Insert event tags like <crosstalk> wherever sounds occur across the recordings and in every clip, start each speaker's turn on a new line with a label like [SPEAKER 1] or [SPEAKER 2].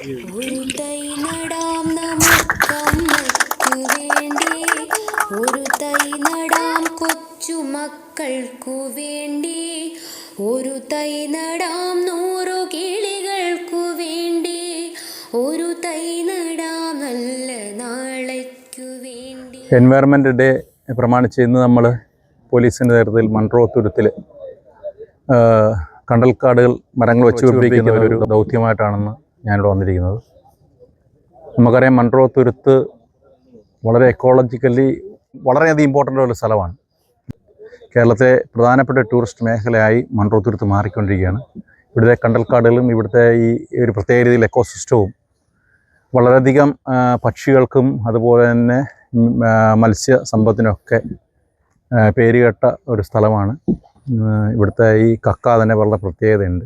[SPEAKER 1] ഒരു തൈ നടാം നമുക്കമ്മയ്ക്കു വേണ്ടി. ഒരു തൈ നടാം കൊച്ചുമക്കൾക്കു വേണ്ടി. ഒരു തൈ നടാം നൂറു കിളികൾക്കു വേണ്ടി. ഒരു തൈ നടാം നല്ല നാളേക്കു വേണ്ടി.
[SPEAKER 2] എൻവയറമെന്റ് ഡേ പ്രമാണിച്ച് ഇന്ന് നമ്മൾ പോലീസിന്റെ നേതൃത്വത്തിൽ മൺട്രോ തുരുത്തിൽ കണ്ടൽക്കാടുകൾ മരങ്ങൾ വെച്ച് പിടിപ്പിക്കുന്ന ഒരു ദൗത്യമായിട്ടാണെന്ന് ഞാനിവിടെ വന്നിരിക്കുന്നത്. നമുക്കറിയാം മൺട്രോ തുരുത്ത് വളരെ എക്കോളജിക്കലി വളരെയധികം ഇമ്പോർട്ടന്റ് ഒരു സ്ഥലമാണ്. കേരളത്തിലെ പ്രധാനപ്പെട്ട ടൂറിസ്റ്റ് മേഖലയായി മൺട്രോ തുരുത്ത് മാറിക്കൊണ്ടിരിക്കുകയാണ്. ഇവിടുത്തെ കണ്ടൽക്കാടുകളും ഇവിടുത്തെ ഈ ഒരു പ്രത്യേക രീതിയിൽ എക്കോസിസ്റ്റവും വളരെയധികം പക്ഷികൾക്കും അതുപോലെ തന്നെ മത്സ്യ സമ്പത്തിനൊക്കെ പേരുകേട്ട ഒരു സ്ഥലമാണ്. ഇവിടുത്തെ ഈ കക്ക തന്നെ വളരെ പ്രത്യേകതയുണ്ട്.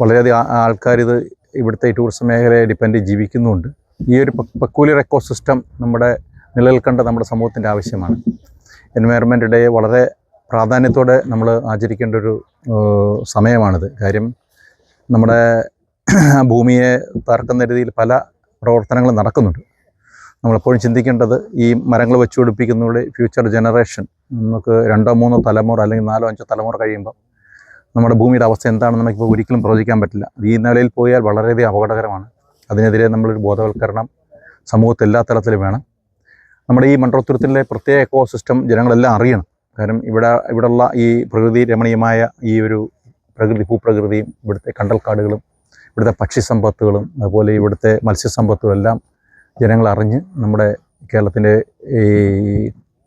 [SPEAKER 2] വളരെയധികം ആൾക്കാരിത് ഇവിടുത്തെ ടൂറിസം മേഖലയെ ഡിപ്പെൻഡ് ജീവിക്കുന്നുണ്ട്. ഈ ഒരു പെക്കൂലിയർ എക്കോസിസ്റ്റം നമ്മുടെ നിലനിൽക്കേണ്ട നമ്മുടെ സമൂഹത്തിന്റെ ആവശ്യമാണ്. എൻവയറമെന്റ് ഡേ വളരെ പ്രാധാന്യത്തോടെ നമ്മൾ ആചരിക്കേണ്ട ഒരു സമയമാണിത്. കാര്യം നമ്മുടെ <clears throat> ഭൂമിയെ തകർക്കുന്ന രീതിയിൽ പല പ്രവർത്തനങ്ങളും നടക്കുന്നുണ്ട്. നമ്മളെപ്പോഴും ചിന്തിക്കേണ്ടത് ഈ മരങ്ങൾ വെച്ചുപിടിപ്പിക്കുന്നതിലൂടെ ഫ്യൂച്ചർ ജനറേഷൻ നമുക്ക് രണ്ടോ മൂന്നോ തലമുറ അല്ലെങ്കിൽ നാലോ അഞ്ചോ തലമുറ കഴിയുമ്പോൾ നമ്മുടെ ഭൂമിയുടെ അവസ്ഥ എന്താണെന്ന് നമുക്കിപ്പോൾ ഒരിക്കലും പ്രവചിക്കാൻ പറ്റില്ല. ഈ നിലയിൽ പോയാൽ വളരെയധികം അപകടകരമാണ്. അതിനെതിരെ നമ്മളൊരു ബോധവൽക്കരണം സമൂഹത്തിൽ എല്ലാ തലത്തിലും വേണം. നമ്മുടെ ഈ മൺട്രോത്തുരത്തിലെ പ്രത്യേക എക്കോ സിസ്റ്റം ജനങ്ങളെല്ലാം അറിയണം. കാരണം ഇവിടെ ഇവിടെയുള്ള ഈ പ്രകൃതി രമണീയമായ ഈ ഒരു പ്രകൃതി ഭൂപ്രകൃതിയും ഇവിടുത്തെ കണ്ടൽക്കാടുകളും ഇവിടുത്തെ പക്ഷി സമ്പത്തുകളും അതുപോലെ ഇവിടുത്തെ മത്സ്യസമ്പത്തും എല്ലാം ജനങ്ങൾ അറിഞ്ഞ് നമ്മുടെ കേരളത്തിന്റെ ഈ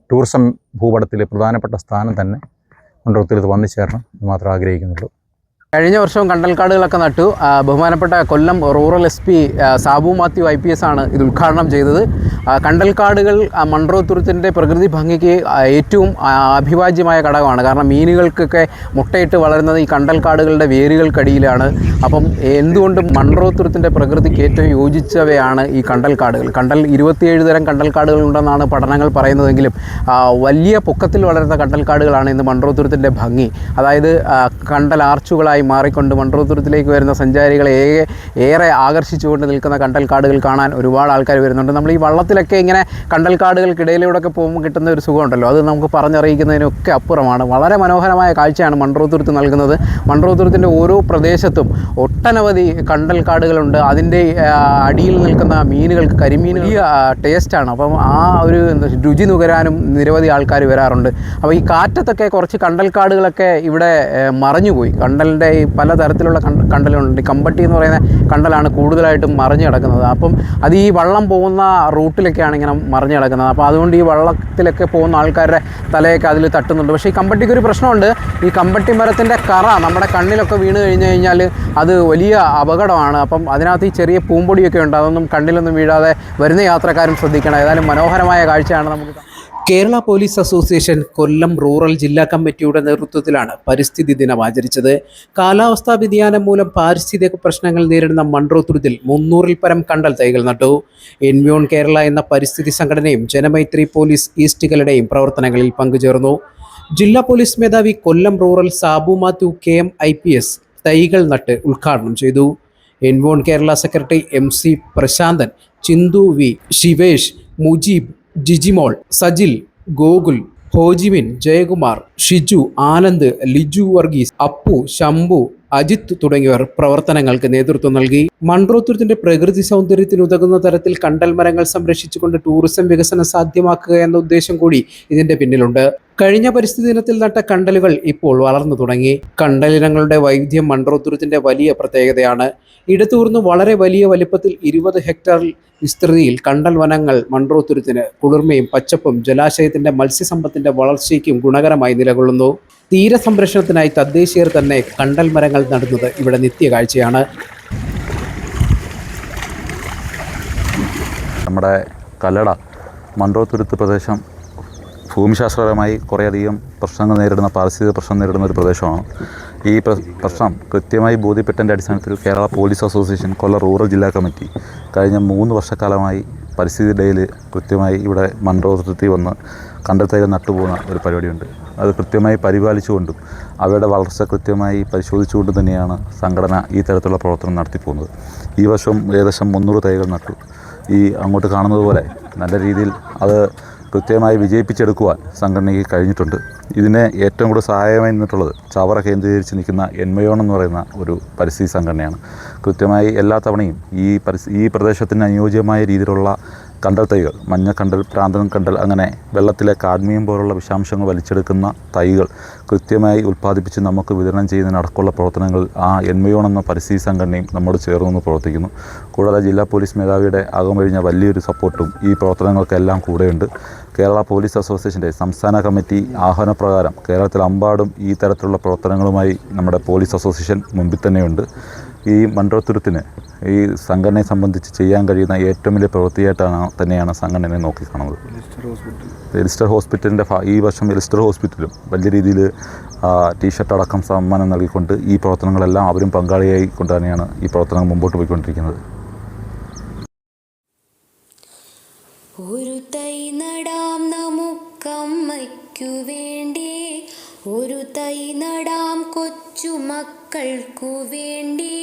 [SPEAKER 2] ടൂറിസം ഭൂപടത്തിൽ പ്രധാനപ്പെട്ട സ്ഥാനം തന്നെ മൺട്രോത്തുരത്ത് വന്നു ചേരണം എന്ന് മാത്രം ആഗ്രഹിക്കുന്നുള്ളൂ.
[SPEAKER 3] കഴിഞ്ഞ വർഷവും കണ്ടൽക്കാടുകളൊക്കെ നട്ടു. ബഹുമാനപ്പെട്ട Kollam rural S P Sabu Mathew I P S ആണ് ഇത് ഉദ്ഘാടനം ചെയ്തത്. കണ്ടൽക്കാടുകൾ മൺറോത്തുരുത്തിന്റെ പ്രകൃതി ഭംഗിക്ക് ഏറ്റവും അഭിവാജ്യമായ ഘടകമാണ്. കാരണം മീനുകൾക്കൊക്കെ മുട്ടയിട്ട് വളരുന്നത് ഈ കണ്ടൽക്കാടുകളുടെ വേരുകൾക്കടിയിലാണ്. അപ്പം എന്തുകൊണ്ടും മൺറോത്തുരുത്തിന്റെ പ്രകൃതിക്ക് ഏറ്റവും യോജിച്ചവയാണ് ഈ കണ്ടൽക്കാടുകൾ. കണ്ടൽ ഇരുപത്തിയേഴ് തരം കണ്ടൽക്കാടുകൾ ഉണ്ടെന്നാണ് പഠനങ്ങൾ പറയുന്നതെങ്കിലും വലിയ പൊക്കത്തിൽ വളരുന്ന കണ്ടൽക്കാടുകളാണ് ഇന്ന് മൺറോത്തുരുത്തിന്റെ ഭംഗി. അതായത് കണ്ടൽ ആർച്ചുകളായി മാറിക്കൊണ്ട് മൺറോത്തുരുത്തിലേക്ക് വരുന്ന സഞ്ചാരികളെ ഏറെ ആകർഷിച്ചുകൊണ്ട് നിൽക്കുന്ന കണ്ടൽക്കാടുകൾ കാണാൻ ഒരുപാട് ആൾക്കാർ വരുന്നുണ്ട്. നമ്മൾ ഈ വള്ളത്തിലൊക്കെ ഇങ്ങനെ കണ്ടൽക്കാടുകൾക്കിടയിലൂടെയൊക്കെ പോകുമ്പോൾ കിട്ടുന്ന ഒരു സുഖമുണ്ടല്ലോ. അത് നമുക്ക് പറഞ്ഞറിയിക്കുന്നതിനൊക്കെ അപ്പുറമാണ്. വളരെ മനോഹരമായ കാഴ്ചയാണ് മൺറോതുരുത്ത് തുരുത്ത് നൽകുന്നത്. മൺട്രോത്തുരുത്തിന്റെ ഓരോ പ്രദേശത്തും ഒട്ടനവധി കണ്ടൽക്കാടുകളുണ്ട്. അതിന്റെ അടിയിൽ നിൽക്കുന്ന മീനുകൾക്ക് കരിമീൻ വലിയ ടേസ്റ്റാണ്. അപ്പം ആ ഒരു രുചി നുകരാനും നിരവധി ആൾക്കാർ വരാറുണ്ട്. അപ്പോൾ ഈ കാറ്റത്തൊക്കെ കുറച്ച് കണ്ടൽക്കാടുകളൊക്കെ ഇവിടെ മറിഞ്ഞുപോയി. കണ്ടലിന്റെ ഈ പലതരത്തിലുള്ള കണ്ട കണ്ടലുണ്ട് കമ്പട്ടി എന്ന് പറയുന്ന കണ്ടലാണ് കൂടുതലായിട്ടും മറിഞ്ഞു കിടക്കുന്നത്. അപ്പം അത് ഈ വള്ളം പോകുന്ന റൂട്ടിലൊക്കെയാണ് ഇങ്ങനെ മറിഞ്ഞു കിടക്കുന്നത്. അപ്പോൾ അതുകൊണ്ട് ഈ വെള്ളത്തിലൊക്കെ പോകുന്ന ആൾക്കാരുടെ തലയൊക്കെ അതിൽ തട്ടുന്നുണ്ട്. പക്ഷേ ഈ കമ്പട്ടിക്ക് ഒരു പ്രശ്നമുണ്ട്. ഈ കമ്പട്ടി മരത്തിന്റെ കറ നമ്മുടെ കണ്ണിലൊക്കെ വീണ് കഴിഞ്ഞ് കഴിഞ്ഞാൽ അത് വലിയ അപകടമാണ്. അപ്പം അതിനകത്ത് ഈ ചെറിയ പൂമ്പൊടിയൊക്കെ ഉണ്ട്. അതൊന്നും കണ്ണിലൊന്നും വീഴാതെ വരുന്ന യാത്രക്കാരും ശ്രദ്ധിക്കണം. ഏതായാലും മനോഹരമായ കാഴ്ചയാണ് നമുക്ക്. Kerala police association Kollam rural ജില്ലാ കമ്മിറ്റിയുടെ നേതൃത്വത്തിലാണ് പരിസ്ഥിതി ദിനം ആചരിച്ചത്. കാലാവസ്ഥാ വ്യതിയാനം മൂലം പാരിസ്ഥിതിക പ്രശ്നങ്ങൾ നേരിടുന്ന മൺട്രോത്തുരുത്തിൽ മുന്നൂറിൽ പരം കണ്ടൽ തൈകൾ നട്ടു. എൻവിയോൺ കേരള എന്ന പരിസ്ഥിതി സംഘടനയും ജനമൈത്രി പോലീസ് ഈസ്റ്റുകളുടെയും പ്രവർത്തനങ്ങളിൽ പങ്കുചേർന്നു. ജില്ലാ പോലീസ് മേധാവി Kollam rural Sabu Mathew K M I P S തൈകൾ നട്ട് ഉദ്ഘാടനം ചെയ്തു. എൻവോൺ Kerala secretary M C Prasanthan Chinthu V Sivesh Mujeeb Jijimol Sajil Gokul Hojimin Jayakumar Shiju Anand Liju Varghese Appu Shambhu Ajith തുടങ്ങിയവർ പ്രവർത്തനങ്ങൾക്ക് നേതൃത്വം നൽകി. മൺട്രോത്തുരത്തിന്റെ പ്രകൃതി സൗന്ദര്യത്തിന് ഉതകുന്ന തരത്തിൽ കണ്ടൽ മരങ്ങൾ സംരക്ഷിച്ചുകൊണ്ട് ടൂറിസം വികസനം സാധ്യമാക്കുക എന്ന ഉദ്ദേശം കൂടി ഇതിന്റെ പിന്നിലുണ്ട്. കഴിഞ്ഞ പരിസ്ഥിതി ദിനത്തിൽ നട്ട കണ്ടലുകൾ ഇപ്പോൾ വളർന്നു തുടങ്ങി. കണ്ടലിനങ്ങളുടെ വൈവിധ്യം മൺട്രോത്തുരത്തിന്റെ വലിയ പ്രത്യേകതയാണ്. ഇടതൂർന്ന് വളരെ വലിയ വലിപ്പത്തിൽ ഇരുപത് ഹെക്ടറിൽ വിസ്തൃതിയിൽ കണ്ടൽ വനങ്ങൾ മൺട്രോത്തുരത്തിന് കുളിർമയും പച്ചപ്പും ജലാശയത്തിന്റെ മത്സ്യസമ്പത്തിന്റെ വളർച്ചയ്ക്കും ഗുണകരമായി നിലകൊള്ളുന്നു. തീരസംരക്ഷണത്തിനായി തദ്ദേശീയർ തന്നെ കണ്ടൽ മരങ്ങൾ നടുന്നത് ഇവിടെ നിത്യകാഴ്ചയാണ്
[SPEAKER 4] നമ്മുടെ കല്ലട മൺറോത്തുരുത്ത് പ്രദേശം ഭൂമിശാസ്ത്രപരമായി കുറേയധികം പ്രശ്നങ്ങൾ നേരിടുന്ന പാരിസ്ഥിതിക പ്രശ്നം നേരിടുന്ന ഒരു പ്രദേശമാണ്. ഈ പ്രശ്നം കൃത്യമായി ബോധ്യപ്പെട്ടതിന്റെ അടിസ്ഥാനത്തിൽ Kerala police association Kollam rural ജില്ലാ കമ്മിറ്റി കഴിഞ്ഞ മൂന്ന് വർഷക്കാലമായി പരിസ്ഥിതി ഡേയിൽ കൃത്യമായി ഇവിടെ മൺറോത്തിൽ വന്ന് കണ്ടെത്തൈകൾ നട്ടുപോകുന്ന ഒരു പരിപാടിയുണ്ട്. അത് കൃത്യമായി പരിപാലിച്ചുകൊണ്ടും അവയുടെ വളർച്ച കൃത്യമായി പരിശോധിച്ചുകൊണ്ടും തന്നെയാണ് സംഘടന ഈ തരത്തിലുള്ള പ്രവർത്തനം നടത്തിപ്പോകുന്നത്. ഈ വർഷം ഏകദേശം മുന്നൂറ് തൈകൾ നട്ടു. ഈ അങ്ങോട്ട് കാണുന്നത് പോലെ നല്ല രീതിയിൽ അത് കൃത്യമായി വിജയിപ്പിച്ചെടുക്കുവാൻ സംഘടനയ്ക്ക് കഴിഞ്ഞിട്ടുണ്ട്. ഇതിന് ഏറ്റവും കൂടുതൽ സഹായമായി നിന്നിട്ടുള്ളത് ചവറ കേന്ദ്രീകരിച്ച് നിൽക്കുന്ന എൻമയോൺ എന്ന് പറയുന്ന ഒരു പരിസ്ഥിതി സംഘടനയാണ്. കൃത്യമായി എല്ലാ തവണയും ഈ ഈ പ്രദേശത്തിന് അനുയോജ്യമായ രീതിയിലുള്ള കണ്ടൽ തൈകൾ മഞ്ഞ കണ്ടൽ പ്രാന്തൻ കണ്ടൽ അങ്ങനെ വെള്ളത്തിലെ കാഡ്മിയം പോലുള്ള വിഷാംശങ്ങൾ വലിച്ചെടുക്കുന്ന തൈകൾ കൃത്യമായി ഉൽപ്പാദിപ്പിച്ച് നമുക്ക് വിതരണം ചെയ്യുന്നതിനടക്കമുള്ള പ്രവർത്തനങ്ങൾ ആ എൻമയോൺ എന്ന പരിസ്ഥിതി സംഘടനയും നമ്മോട് ചേർന്ന് പ്രവർത്തിക്കുന്നു. കൂടാതെ ജില്ലാ പോലീസ് മേധാവിയുടെ അകമഴിഞ്ഞ വലിയൊരു സപ്പോർട്ടും ഈ പ്രവർത്തനങ്ങൾക്കെല്ലാം കൂടെയുണ്ട്. കേരള പോലീസ് അസോസിയേഷന്റെ സംസ്ഥാന കമ്മിറ്റി ആഹ്വാനപ്രകാരം കേരളത്തിലെമ്പാടും ഈ തരത്തിലുള്ള പ്രവർത്തനങ്ങളുമായി നമ്മുടെ പോലീസ് അസോസിയേഷൻ മുമ്പിൽ തന്നെയുണ്ട്. ഈ മൺറോത്തുരുത്തിന് ഈ സംഘടനയെ സംബന്ധിച്ച് ചെയ്യാൻ കഴിയുന്ന ഏറ്റവും വലിയ പ്രവൃത്തിയായിട്ടാണ് തന്നെയാണ് സംഘടനയെ നോക്കിക്കാണുന്നത്. എലിസ്റ്റർ ഹോസ്പിറ്റലിന്റെ ഈ വർഷം എലിസ്റ്റർ ഹോസ്പിറ്റലും വലിയ രീതിയിൽ ടീഷർട്ട് അടക്കം സമ്മാനം നൽകിക്കൊണ്ട് ഈ പ്രവർത്തനങ്ങളെല്ലാം അവരും പങ്കാളിയായി കൊണ്ട് തന്നെയാണ് ഈ പ്രവർത്തനങ്ങൾ മുമ്പോട്ട് പോയിക്കൊണ്ടിരിക്കുന്നത്.
[SPEAKER 1] ഒരു തൈ നടാം നമുക്കമ്മയ്ക്കു വേണ്ടി. ഒരു തൈ നടാം കൊച്ചു മക്കൾക്കു വേണ്ടി.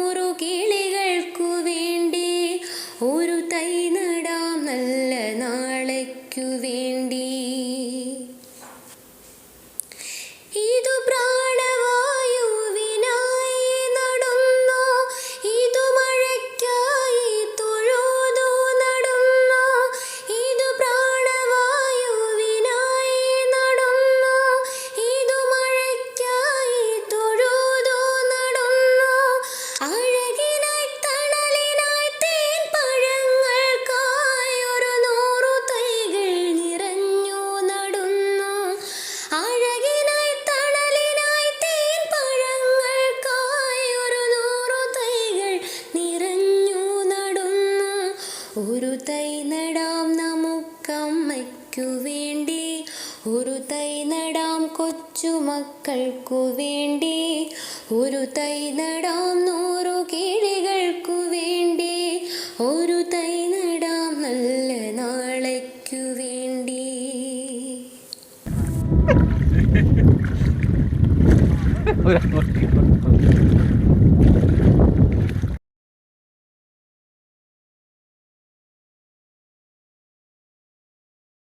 [SPEAKER 1] വേണ്ടി ഒരു തൈ നടാം കൊച്ചുമക്കൾക്കു വേണ്ടി ഒരു തൈ നടാം നൂറു കിളികൾക്കു വേണ്ടി ഒരു തൈ നടാം നല്ല നാളേക്കു വേണ്ടി. <laughs>